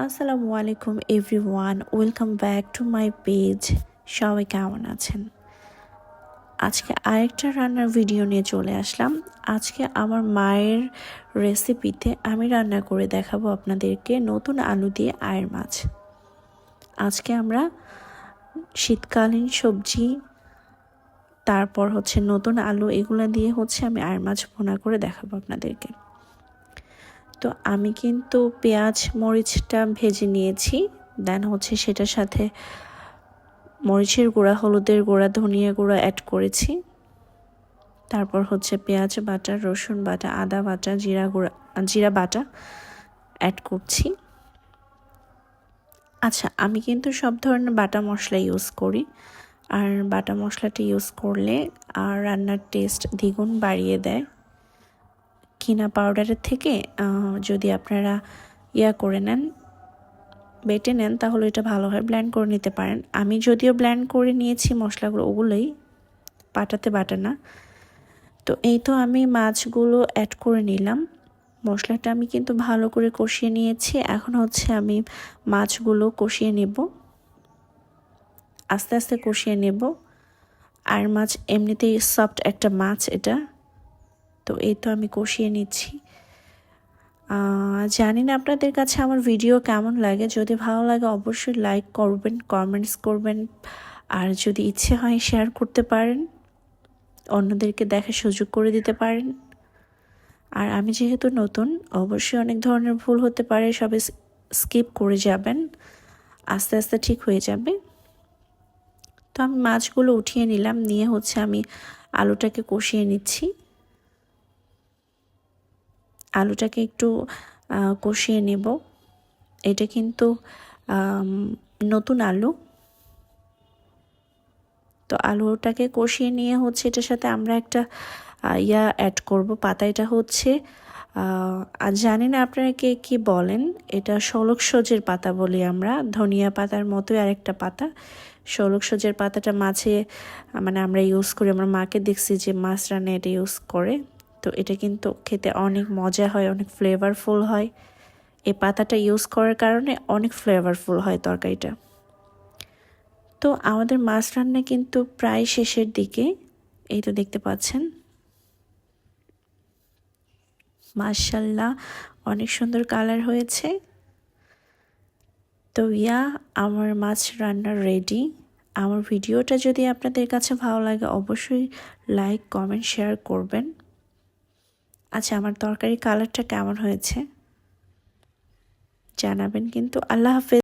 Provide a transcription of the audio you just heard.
আসসালামু আলাইকুম everyone, welcome back to my page. সবাই কেমন আছেন? আজকে আরেকটা রান্নার ভিডিও নিয়ে চলে আসলাম। আজকে আমার মায়ের রেসিপিতে আমি রান্না করে দেখাবো আপনাদেরকে নতুন আলু দিয়ে আয়ের মাছ। আজকে আমরা শীতকালীন সবজি, তারপর হচ্ছে নতুন আলু, এগুলো দিয়ে হচ্ছে আমি আয়ের মাছ ভোনা করে দেখাবো আপনাদেরকে। তো আমি কিন্তু পেঁয়াজ, মরিচটা ভেজে নিয়েছি। দেন হচ্ছে সেটার সাথে মরিচের গুঁড়া, হলুদের গুঁড়া, ধনিয়া গুঁড়া অ্যাড করেছি। তারপর হচ্ছে পেঁয়াজ বাটা, রসুন বাটা, আদা বাটা, জিরা গুঁড়া, জিরা বাটা অ্যাড করছি। আচ্ছা আমি কিন্তু সব ধরনের বাটা মশলা ইউজ করি। আর বাটা মশলাটা ইউজ করলে আর রান্নার টেস্ট দ্বিগুণ বাড়িয়ে দেয়। কিনা পাউডারের থেকে যদি আপনারা ইয়া করে নেন, বেটে নেন, তাহলে এটা ভালো হয় ব্ল্যান্ড করে নিতে পারেন। আমি যদিও ব্ল্যান্ড করে নিয়েছি মশলাগুলো, ওগুলোই পাটাতে বাটা না। তো এই তো আমি মাছগুলো অ্যাড করে নিলাম। মশলাটা আমি কিন্তু ভালো করে কষিয়ে নিয়েছি। এখন হচ্ছে আমি মাছগুলো কষিয়ে নেব। আস্তে আস্তে কষিয়ে নেব। আর মাছ, এমনিতেই সফট একটা মাছ এটা। তো এই তো আমি কষিয়ে নিচ্ছি। জানি না আপনাদের কাছে আমার ভিডিও কেমন লাগে। যদি ভালো লাগে অবশ্যই লাইক করবেন কমেন্টস করবেন। আর যদি ইচ্ছে হয় শেয়ার করতে পারেন, অন্যদেরকে দেখার সুযোগ করে দিতে পারেন। আর আমি যেহেতু নতুন, অবশ্যই অনেক ধরনের ভুল হতে পারে, সবে স্কিপ করে যাবেন। আস্তে আস্তে ঠিক হয়ে যাবে। তো আমি মাছগুলো উঠিয়ে নিলাম, নিয়ে হচ্ছে আমি আলুটাকে কষিয়ে নিচ্ছি। আলুটাকে একটু কষিয়ে নেব। এটা কিন্তু নতুন আলু। তো আলুটাকে কষিয়ে নিয়ে হচ্ছে এটার সাথে আমরা একটা ইয়া অ্যাড করব। পাতা এটা হচ্ছে আর জানি না আপনারা কে কী বলেন। এটা শলক সজের পাতা বলি আমরা। ধনিয়া পাতার মতোই আরেকটা পাতা। শলক সজের পাতাটা মাছে মানে আমরা ইউজ করি। আমরা মাকে দেখছি যে মাছ রান্না এটা ইউজ করে। তো এটা কিন্তু খেতে অনেক মজা হয়, অনেক ফ্লেভারফুল হয়। এই পাতাটা ইউজ করার কারণে অনেক ফ্লেভারফুল হয় তরকারিটা। তো আমাদের মাছ রান্না কিন্তু প্রায় শেষের দিকে, এই তো দেখতে পাচ্ছেন। মার্শাল্লাহ অনেক সুন্দর কালার হয়েছে। তো ইয়া, আমার মাছ রান্না রেডি আমার ভিডিওটা যদি আপনাদের কাছে ভালো লাগে, অবশ্যই লাইক কমেন্ট শেয়ার করবেন। আচ্ছা আমার তরকারি কালারটা কেমন হয়েছে? জানাবেন কিন্তু। আল্লাহ হাফেজ।